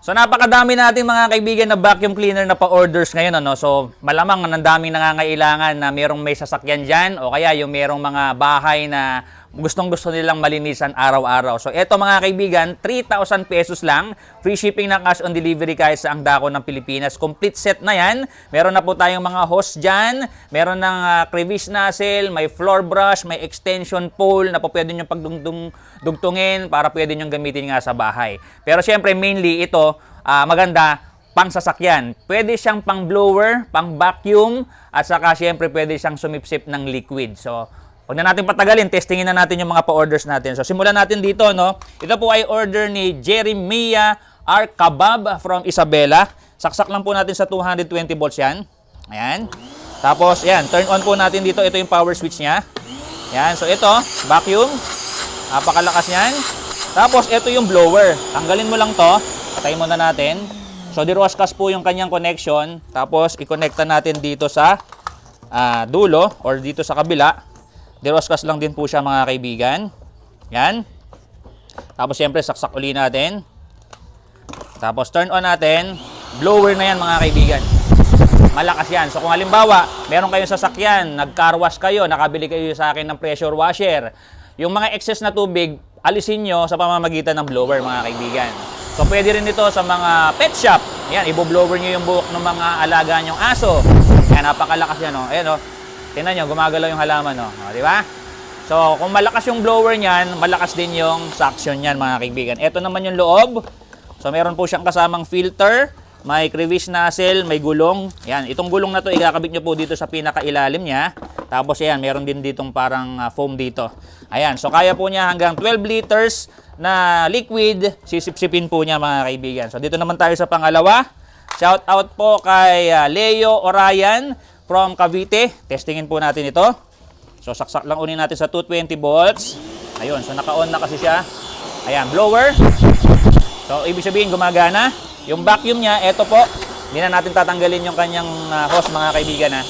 So napakadami natin mga kaibigan na vacuum cleaner na pa-orders ngayon ano. So malamang ang daming nangangailangan na merong may sasakyan diyan o kaya yung merong mga bahay na gustong-gusto nilang malinisan araw-araw. So eto mga kaibigan, 3,000 pesos lang. Free shipping na cash on delivery kahit sa ang dako ng Pilipinas. Complete set na yan. Meron na po tayong mga hose dyan. Meron ng uh, crevice nozzle, may floor brush, may extension pole na po pwede nyo pagdugtungin para pwede nyo gamitin nga sa bahay. Pero syempre mainly ito, ah, maganda pang sasakyan. Pwede siyang pang blower, pang vacuum, at saka syempre pwede siyang sumipsip ng liquid. So, Huwag na natin patagalin, testingin na natin yung mga pa-orders natin. So, simulan natin dito, no? Ito po ay order ni Jeremiah R. Kabab from Isabela. Saksak lang po natin sa 220 volts yan. Ayan. Tapos, yan, turn on po natin dito. Ito yung power switch niya. Yan, so ito, vacuum. Napakalakas niyan. Tapos, ito yung blower. Tanggalin mo lang to. Patayin mo na natin. So, diroscas po yung kanyang connection. Tapos, i-connecta natin dito sa ah, dulo or dito sa kabila. Diroscas lang din po siya mga kaibigan. Yan. Tapos siyempre saksak uli natin. Tapos turn on natin. Blower na yan mga kaibigan. Malakas yan. So kung halimbawa, meron kayong sasakyan, nag-car wash kayo, nakabili kayo sa akin ng pressure washer. Yung mga excess na tubig, alisin nyo sa pamamagitan ng blower mga kaibigan. So pwede rin ito sa mga pet shop. Yan, ibo-blower nyo yung buhok ng mga alaga nyong aso. Yan, napakalakas yan. Oh. Ayan, oh. Tingnan nyo, gumagalaw yung halaman, no? O, di ba? So, kung malakas yung blower niyan, malakas din yung suction niyan, mga kaibigan. Ito naman yung loob. So, meron po siyang kasamang filter, may crevice nozzle, may gulong. Yan, itong gulong na to, ikakabit nyo po dito sa pinakailalim niya. Tapos, yan, meron din ditong parang ah, foam dito. Ayan, so kaya po niya hanggang 12 liters na liquid, sisipsipin po niya, mga kaibigan. So, dito naman tayo sa pangalawa. Shout out po kay ah, Leo Orayan from Cavite. Testingin po natin ito. So, saksak lang unin natin sa 220 volts. Ayun, so naka-on na kasi siya. Ayan, blower. So, ibig sabihin, gumagana. Yung vacuum niya, ito po. Hindi na natin tatanggalin yung kanyang ah, hose, mga kaibigan. Ha.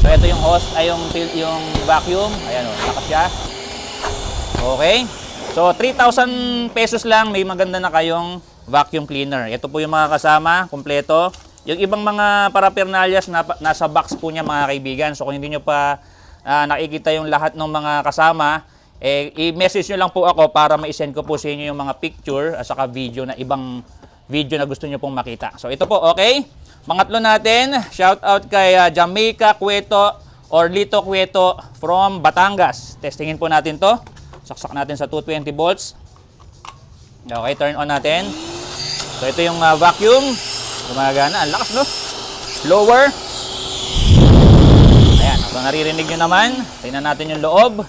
So, ito yung hose, ay yung, yung vacuum. Ayan, o, lakas siya. Okay. So, 3,000 pesos lang, may maganda na kayong vacuum cleaner. Ito po yung mga kasama, kumpleto. Yung ibang mga paraphernalias na, nasa box po niya mga kaibigan. So kung hindi nyo pa ah, nakikita yung lahat ng mga kasama, eh, i-message nyo lang po ako para ma-send ko po sa inyo yung mga picture at saka video na ibang video na gusto nyo pong makita. So ito po, okay? Pangatlo natin, shout out kay ah, Jamaica Cueto or Lito Cueto from Batangas. Testingin po natin to. Saksak natin sa 220 volts. Okay, turn on natin. So ito yung ah, vacuum. Gumagana. Ang lakas, no? Blower. Ayan. So naririnig nyo naman. Tingnan natin yung loob.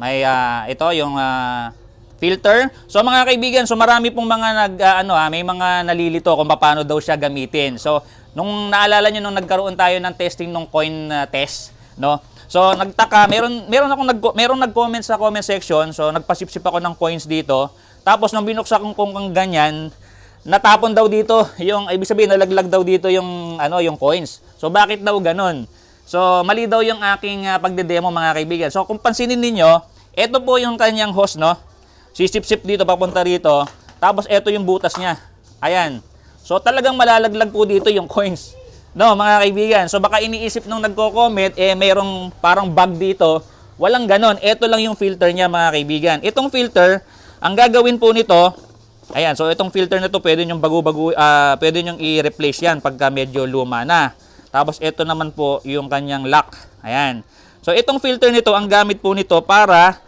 May ah, ito yung ah, filter. So mga kaibigan, so marami pong mga nag ah, ano ah, may mga nalilito kung paano daw siya gamitin. So nung naalala niyo nung nagkaroon tayo ng testing ng coin ah, test, no? So nagtaka, meron meron ako nag meron nag-comment sa comment section. So nagpasipsip ako ng coins dito. Tapos nung binuksan kong kung kung ganyan, natapon daw dito yung ibig sabihin nalaglag daw dito yung ano yung coins. So bakit daw ganun? So mali daw yung aking uh, pagde-demo mga kaibigan. So kung pansinin ninyo, ito po yung kanyang host no. Sisip-sip dito papunta rito. Tapos ito yung butas niya. Ayan. So talagang malalaglag po dito yung coins. No, mga kaibigan. So baka iniisip nung nagko-comment eh mayroong parang bug dito. Walang ganon. Ito lang yung filter niya mga kaibigan. Itong filter, ang gagawin po nito, Ayan, so itong filter na to pwede nyong bago-bago, ah, pwede nyong i-replace yan pagka medyo luma na. Tapos ito naman po yung kanyang lock. Ayan. So itong filter nito, ang gamit po nito para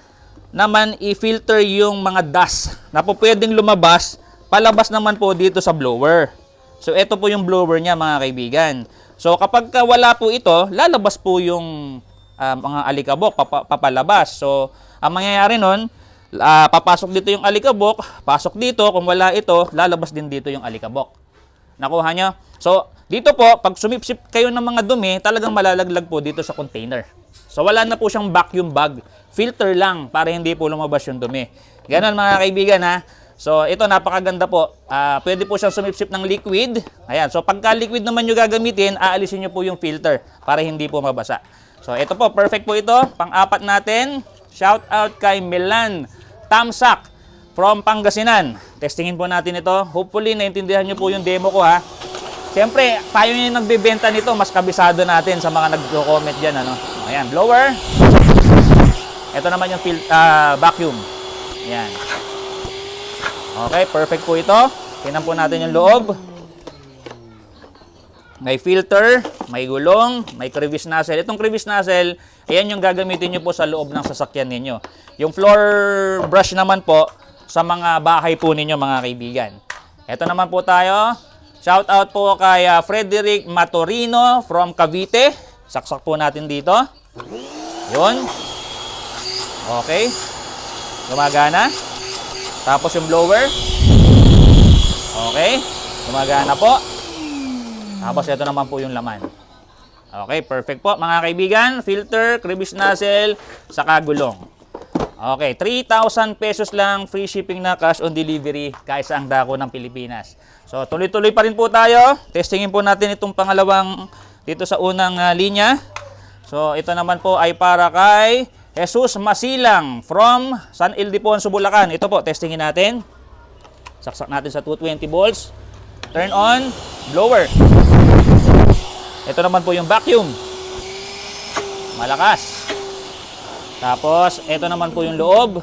naman i-filter yung mga dust na po pwedeng lumabas, palabas naman po dito sa blower. So ito po yung blower niya mga kaibigan. So kapag ka wala po ito, lalabas po yung ah, mga alikabok, papa- papalabas. So ang mangyayari nun, Ah, papasok dito yung alikabok, pasok dito, kung wala ito, lalabas din dito yung alikabok. Nakuha nyo? So, dito po, pag sumipsip kayo ng mga dumi, talagang malalaglag po dito sa container. So, wala na po siyang vacuum bag. Filter lang para hindi po lumabas yung dumi. Ganon mga kaibigan ha. So, ito napakaganda po. Ah, pwede po siyang sumipsip ng liquid. Ayan. So, pagka liquid naman nyo gagamitin, aalisin nyo po yung filter para hindi po mabasa. So, ito po, perfect po ito. Pang-apat natin, shout out kay Milan Tamsak from Pangasinan. Testingin po natin ito. Hopefully, naintindihan nyo po yung demo ko ha. Siyempre, tayo yung nagbebenta nito, mas kabisado natin sa mga nagko-comment dyan. Ano? Ayan, blower. Ito naman yung ah, vacuum. Ayan. Okay, perfect po ito. Tingnan po natin yung loob. May filter, may gulong, may crevice nozzle. Itong crevice nozzle, ayan yung gagamitin nyo po sa loob ng sasakyan ninyo. Yung floor brush naman po sa mga bahay po ninyo mga kaibigan. Ito naman po tayo. Shout out po kay ah, Frederick Matorino from Cavite. Saksak po natin dito. Yun. Okay. Gumagana. Tapos yung blower. Okay. Gumagana po. Tapos ito naman po yung laman. Okay, perfect po mga kaibigan. Filter, crevice nozzle, saka gulong. Okay, 3,000 pesos lang free shipping na cash on delivery kahit saang dako ng Pilipinas. So tuloy-tuloy pa rin po tayo. Testingin po natin itong pangalawang dito sa unang ah, linya. So ito naman po ay para kay Jesus Masilang from San Ildefonso, Bulacan. Ito po, testingin natin. Saksak natin sa 220 volts. Turn on, blower. Ito naman po yung vacuum. Malakas. Tapos, ito naman po yung loob.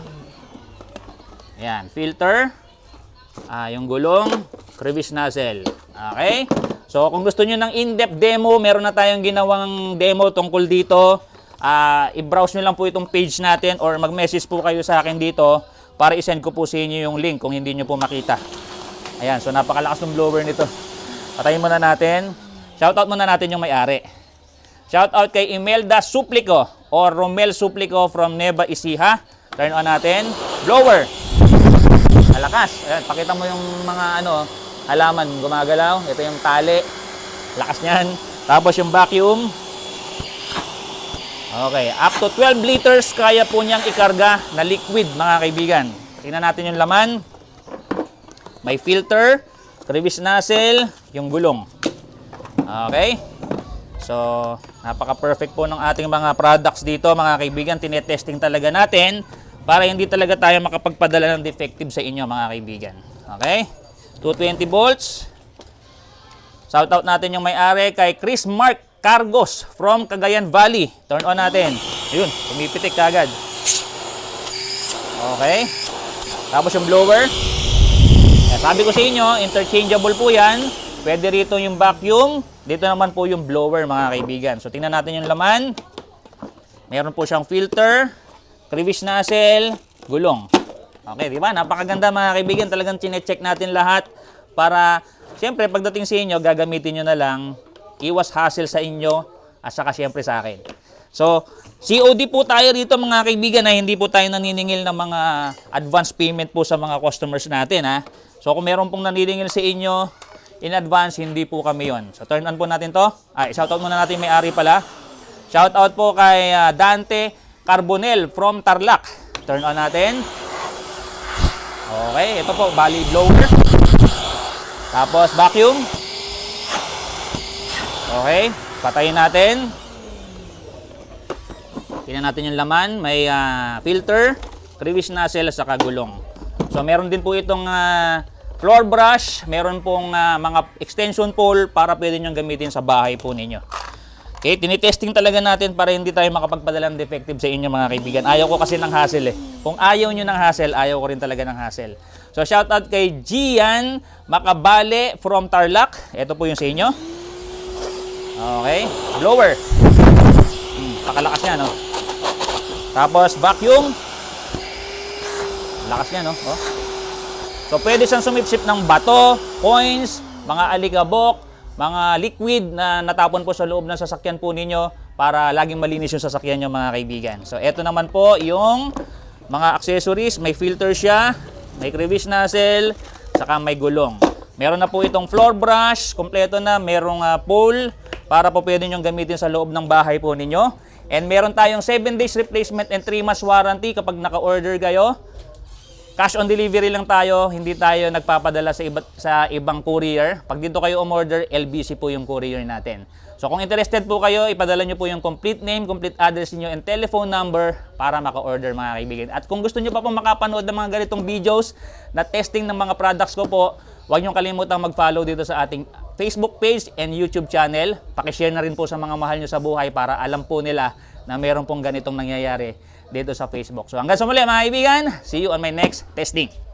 Ayan, filter. Ah, yung gulong, crevice nozzle. Okay? So, kung gusto niyo ng in-depth demo, meron na tayong ginawang demo tungkol dito. Ah, i-browse nyo lang po itong page natin or mag-message po kayo sa akin dito para i-send ko po sa inyo yung link kung hindi nyo po makita. Ayan, so napakalakas ng blower nito. Patayin muna natin. Shoutout muna natin yung may-ari. Shoutout kay Imelda Suplico or Romel Suplico from Neva Ecija. Turn on natin. Blower. Malakas. Ayan, pakita mo yung mga ano, halaman gumagalaw. Ito yung tali. Lakas niyan. Tapos yung vacuum. Okay, up to 12 liters kaya po niyang ikarga na liquid mga kaibigan. Tingnan natin yung laman. May filter, crevice nozzle, yung gulong. Okay? So, napaka-perfect po ng ating mga products dito mga kaibigan. Tinetesting talaga natin para hindi talaga tayo makapagpadala ng defective sa inyo mga kaibigan. Okay? 220 volts. Shout out natin yung may-ari kay Chris Mark Cargos from Cagayan Valley. Turn on natin. Ayun, pumipitik kagad. Okay. Tapos yung blower. Eh, sabi ko sa inyo, interchangeable po yan. Pwede rito yung vacuum. Dito naman po yung blower, mga kaibigan. So, tingnan natin yung laman. Meron po siyang filter, crevice nozzle, gulong. Okay, di ba? Napakaganda, mga kaibigan. Talagang chinecheck natin lahat para, siyempre, pagdating sa inyo, gagamitin nyo na lang. Iwas hassle sa inyo at saka siyempre sa akin. So, COD po tayo rito mga kaibigan na hindi po tayo naniningil ng mga advance payment po sa mga customers natin ha. So, kung meron pong naniningil sa inyo in advance, hindi po kami yon. So, turn on po natin to. Ay, shoutout muna natin may ari pala. Shoutout po kay ah, Dante Carbonel from Tarlac. Turn on natin. Okay, ito po, bali blower. Tapos vacuum. Okay, patayin natin. Tingnan natin yung laman. May ah, filter, crevice nozzle, saka gulong. So, meron din po itong ah, floor brush. Meron pong ah, mga extension pole para pwede nyo gamitin sa bahay po ninyo. Okay, tinitesting talaga natin para hindi tayo makapagpadala ng defective sa inyo mga kaibigan. Ayaw ko kasi ng hassle eh. Kung ayaw nyo ng hassle, ayaw ko rin talaga ng hassle. So, shoutout kay Gian Makabale from Tarlac. Ito po yung sa inyo. Okay. Blower. Hmm, pakalakas niya, no? Tapos, vacuum. Lakas niya, no? Oh. So, pwede siyang sumipsip ng bato, coins, mga alikabok, mga liquid na natapon po sa loob ng sasakyan po ninyo para laging malinis yung sasakyan nyo, mga kaibigan. So, eto naman po yung mga accessories. May filter siya, may crevice nozzle, saka may gulong. Meron na po itong floor brush, kompleto na, merong ah, pole para po pwede nyo gamitin sa loob ng bahay po ninyo. And meron tayong 7 days replacement and 3 months warranty kapag naka-order kayo. Cash on delivery lang tayo, hindi tayo nagpapadala sa, iba, sa ibang courier. Pag dito kayo umorder, LBC po yung courier natin. So kung interested po kayo, ipadala nyo po yung complete name, complete address niyo and telephone number para maka-order mga kaibigan. At kung gusto nyo pa po makapanood ng mga ganitong videos na testing ng mga products ko po, huwag nyo kalimutang mag-follow dito sa ating Facebook page and YouTube channel. Pakishare na rin po sa mga mahal nyo sa buhay para alam po nila na meron pong ganitong nangyayari dito sa Facebook. So hanggang sa muli mga kaibigan, see you on my next testing.